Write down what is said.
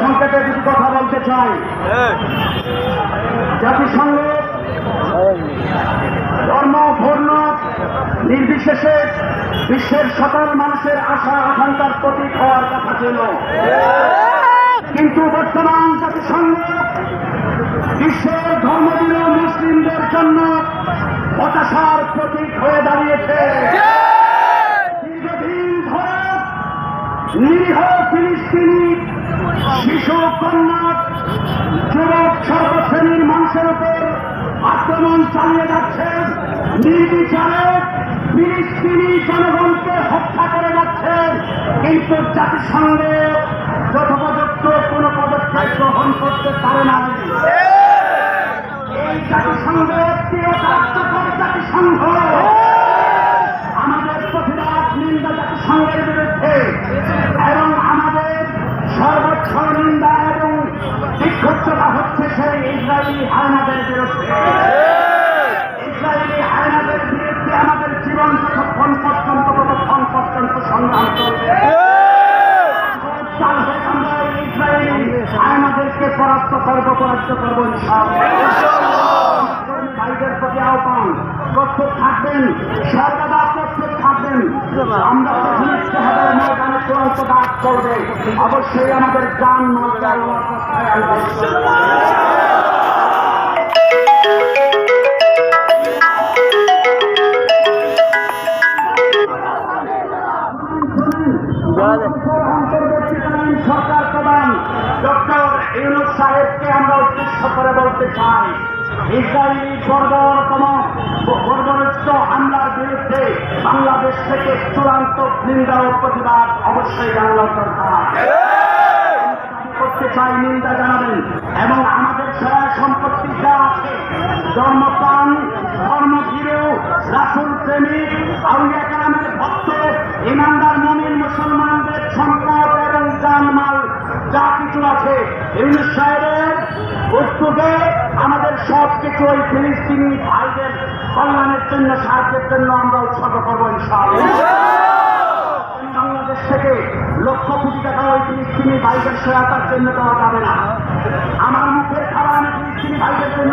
সংক্ষেপে কিছু কথা বলতে চাই। জাতিসংঘ ধর্ম বর্ণ নির্বিশেষে বিশ্বের সকল মানুষের আশা, আকাঙ্ক্ষার প্রতীক হওয়ার কথা ছিল। কিন্তু বর্তমান জাতিসংঘ বিশ্বের ধর্মপ্রিয় মুসলিমদের জন্য হতাশার প্রতীক হয়ে দাঁড়িয়েছে। দীর্ঘদিন ধরে নিরীহ ফিলিস্তিনি শিশু, কন্যা, যুবক, সর্বশ্রেণীর মানুষের উপর আক্রমণ চালিয়ে যাচ্ছে। নির্বিচারে ফিলিস্তিনি জনগণকে হত্যা করে যাচ্ছে। কিন্তু জাতিসংঘে যথোপযুক্ত কোনো পদক্ষেপ গ্রহণ করতে পারে না। এই জাতিসংঘ একটি অকার্যকর জাতিসংঘ। আমাদের প্রতিবাদ নিন্দা জাতিসংঘের বিরুদ্ধে। এবং আমাদের সর্বোচ্চ নিন্দা এবং বিক্ষুব্ধতা হচ্ছে সেই ইসরায়েলি হায়নাদের বিরুদ্ধে পরাস্ত করব পরাস্ত করব ভাইদের প্রতি আহ্বান প্রস্তুত থাকবেন সর্বদা প্রস্তুত থাকবেন। আমরা ময়দানে চূড়ান্ত ডাক করবে। অবশ্যই আমাদের গান সরকার প্রধান ডক্টর ইউনুস সাহেবকে আমরা উদ্দেশ্য করে বলতে চাই, ইসরায়েলি বর্বরতম বর্বরিত হামলার বিরুদ্ধে বাংলাদেশ থেকে চূড়ান্ত নিন্দা ও প্রতিবাদ অবশ্যই জানানো দরকার। করতে চাই নিন্দা জানাবেন এবং আমাদের সেরা সম্পত্তি যা আছে ধর্মপ্রাণ আছে ইউনুস সাহেবের উদ্যোগে আমাদের সব কিছু ওই ফিলিস্তিনি ভাইদের কল্যাণের জন্য, সাহায্যের জন্য আমরা উৎসর্গ করব বাংলাদেশ থেকে লক্ষ কোটি টাকা ওই ফিলিস্তিনি ভাইদের সহায়তার জন্য দেওয়া যাবে না? আমার মুখের খাবার আমি ফিলিস্তিনি ভাইদের জন্য